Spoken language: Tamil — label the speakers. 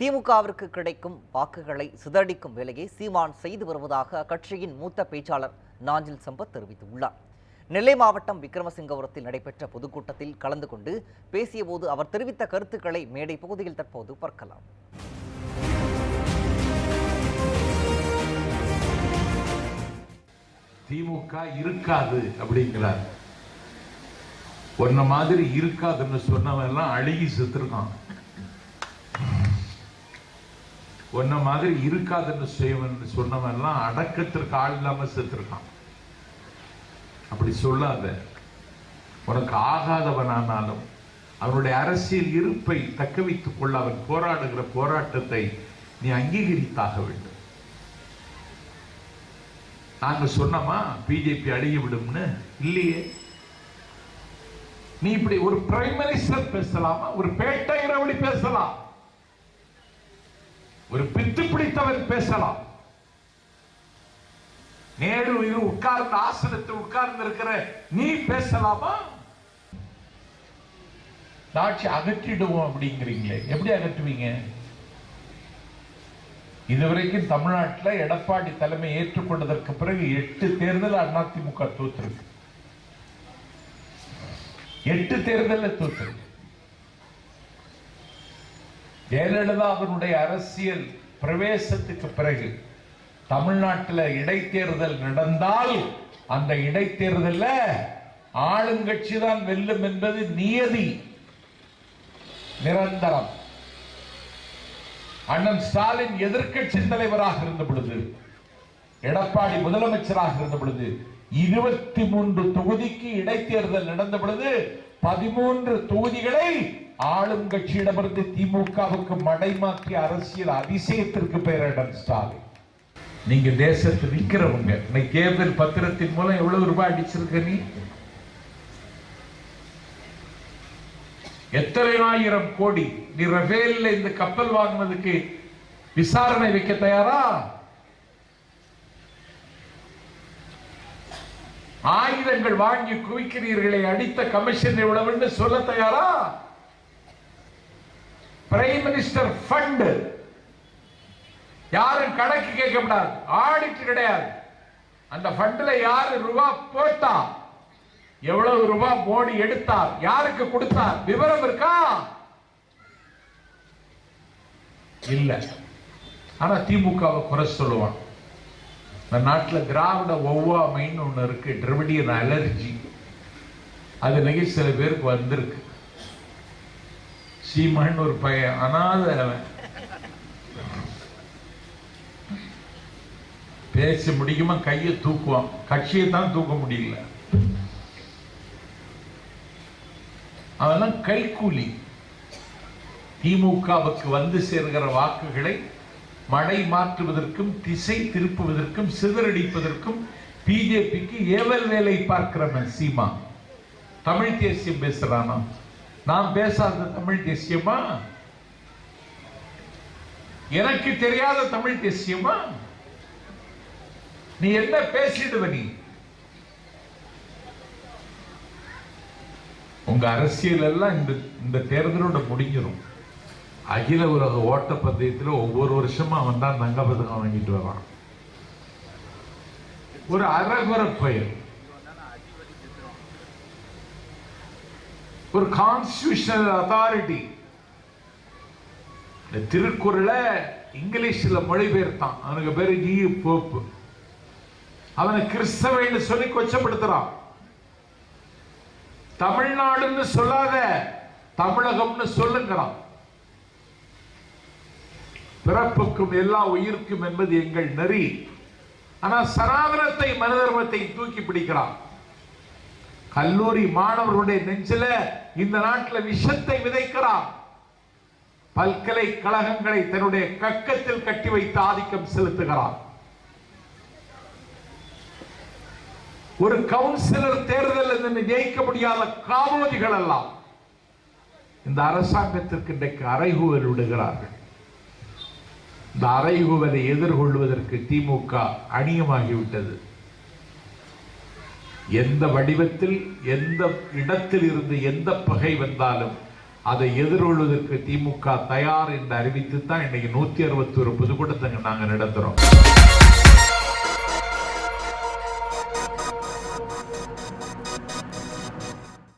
Speaker 1: திமுகவிற்கு கிடைக்கும் வாக்குகளை சிதறடிக்கும் வேலையை சீமான் செய்து வருவதாக அக்கட்சியின் மூத்த பேச்சாளர் நாஞ்சில் சம்பத் தெரிவித்துள்ளார். நெல்லை மாவட்டம் விக்ரமசிங்கபுரத்தில் நடைபெற்ற பொதுக்கூட்டத்தில் கலந்து கொண்டு பேசியபோது அவர் தெரிவித்த கருத்துக்களை மேடை பகுதியில் தற்போது பார்க்கலாம்.
Speaker 2: திமுக இருக்காது அப்படிங்கிறார். ஒன்ன மாதிரி இருக்காதுன்னு சொன்னவன் எல்லாம் அழுகி செத்துருக்கான். ஒன்ன மாதிரி இருக்காதுன்னு செய்வன் சொன்னவன் எல்லாம் அடக்கத்திற்கு ஆள் இல்லாம செத்துருக்கான். அப்படி சொல்லாத. உனக்கு ஆகாதவனானாலும் அவனுடைய அரசியல் இருப்பை தக்க வைத்துக் கொள்ள அவன் போராடுகிற போராட்டத்தை நீ அங்கீகரித்தாக வேண்டும். நாங்க சொன்னோமா பிஜேபி அழிய விடும்னு? இல்லையே. நீ இப்படி ஒரு பிரைம் மினிஸ்டர் பேசலாமா? ஒரு பேட்டை ரவடி பேசலாம். ஒரு பித்து பிடித்தவன் பேசலாம். நேரு இது உட்கார்ந்த ஆசனத்தில் உட்கார்ந்து இருக்கிற நீ பேசலாமா? ஆட்சி அகற்றிடுவோம் அப்படிங்கிறீங்களே. எப்படி அகற்றுவீங்க? இதுவரைக்கும் தமிழ்நாட்டில் எடப்பாடி தலைமை ஏற்றுக்கொண்டதற்கு பிறகு எட்டு தேர்தல் அதிமுக தோற்றிருக்கு எட்டு தேர்தலில் ஜெயலலிதா ஜெயலலிதாவினுடைய அரசியல் பிரவேசத்துக்கு பிறகு தமிழ்நாட்டில் இடைத்தேர்தல் நடந்தால் அந்த இடைத்தேர்தல்ல ஆளுங்கட்சி தான் வெல்லும் என்பது நியதி நிரந்தரம். அண்ணன் ஸ்டாலின் எதிர்க்கட்சி தலைவராக இருந்த பொழுது எடப்பாடி முதலமைச்சராக இருந்த பொழுது இருபத்தி மூன்று தொகுதிக்கு இடைத்தேர்தல் நடந்த பொழுது பதிமூன்று தொகுதிகளை ஆளும் கட்சியிடமிருந்து திமுகவுக்கு மடைமாக்கிய அரசியல் அதிசயத்திற்கு பெயர் அண்ணன் ஸ்டாலின். நீங்க தேசத்தை விற்கிறவங்க இன்னைக்கு தேர்தல் பத்திரத்தின் மூலம் எவ்வளவு ரூபாய் அடிச்சிருக்க நீ? எத்தனை ஆயிரம் கோடி? நீ ரஃபேல்ல இந்த கப்பல் வாங்கினதுக்கு விசாரணை வைக்க தயாரா? ஆயுதங்கள் வாங்கி குவிக்கிறீர்களை அடித்த கமிஷன் எவ்வளவுன்னு சொல்ல தயாரா? பிரைம் மினிஸ்டர் ஃபண்ட் யாரும் கணக்கு கேட்கக்கூடாது ஆடிட் கிடையாது. அந்த ஃபண்ட்ல யாரு ரூபா போட்டா? எவ்வளவு ரூபா மோடி எடுத்தார்? யாருக்கு கொடுத்தார்? விவரம் இருக்கா? இல்ல. ஆனா திமுகவை குறை சொல்லுவான். இந்த நாட்டுல திராவிட ஒவ்வாமைன்னு ஒன்று இருக்கு டிரவிடியன் அலர்ஜி அது நகை சில பேருக்கு வந்திருக்கு. சீமான்னு ஒரு பையன் அனாத பேச முடியுமா கையை தூக்குவான். கட்சியை தான் தூக்க முடியல. அதெல்லாம் கைக்கூலி திமுகவுக்கு வந்து சேர்கிற வாக்குகளை மடை மாற்றுவதற்கும் திசை திருப்புவதற்கும் சிதறடிப்பதற்கும் பிஜேபிக்கு ஏவல் வேலை பார்க்கிறவன் சீமா. தமிழ் தேசியம் பேசுறானா? நான் பேசாத தமிழ் தேசியமா? எனக்கு தெரியாத தமிழ் தேசியமா? நீ என்ன பேசிடுவ நீ? உங்க அரசியல் எல்லாம் இந்த இந்த தேர்தலோட முடிஞ்சிடும் அகில உலக ஓட்ட ஒவ்வொரு வருஷமும் அவன் தான் தங்க பதக்கம் வாங்கிட்டு வரான் ஒரு அரகுர பெயர். ஒரு கான்ஸ்டியூஷனல் அத்தாரிட்டி இந்த திருக்குறளை இங்கிலீஷில் மொழிபெயர்த்தான். அவனுக்கு பேர் ஜி போப்பு. அவனை கிறிஸ்தவைன்னு சொல்லி கொச்சப்படுத்துறான். தமிழ்நாடுன்னு சொல்லாத தமிழகம்னு சொல்லுங்கிறான். பிறப்புக்கும் எல்லா உயிருக்கும் என்பது எங்கள் நெறி. ஆனா சனாதனத்தை மனிதர்மத்தை தூக்கி பிடிக்கிறான். கல்லூரி மாணவர்களுடைய நெஞ்சில இந்த நாட்டில் விஷத்தை விதைக்கிறான். பல்கலைக்கழகங்களை தன்னுடைய கக்கத்தில் கட்டி வைத்து ஆதிக்கம் செலுத்துகிறான். ஒரு கவுன்சிலர் தேர்தல் ஜெயிக்க முடியாத காவோதிகள் எல்லாம் இந்த அரசாங்கத்திற்கு இன்றைக்கு அறைகூவல் விடுகிறார்கள். இந்த அறைகுவலை எதிர்கொள்வதற்கு திமுக அணியமாகிவிட்டது. எந்த வடிவத்தில் எந்த இடத்தில் இருந்து எந்த பகை வந்தாலும் அதை எதிர்கொள்வதற்கு திமுக தயார் என்று அறிவித்து தான் இன்னைக்கு நூத்தி அறுபத்தி ஒரு பொதுக்கூட்டத்தை நாங்க நடத்துகிறோம்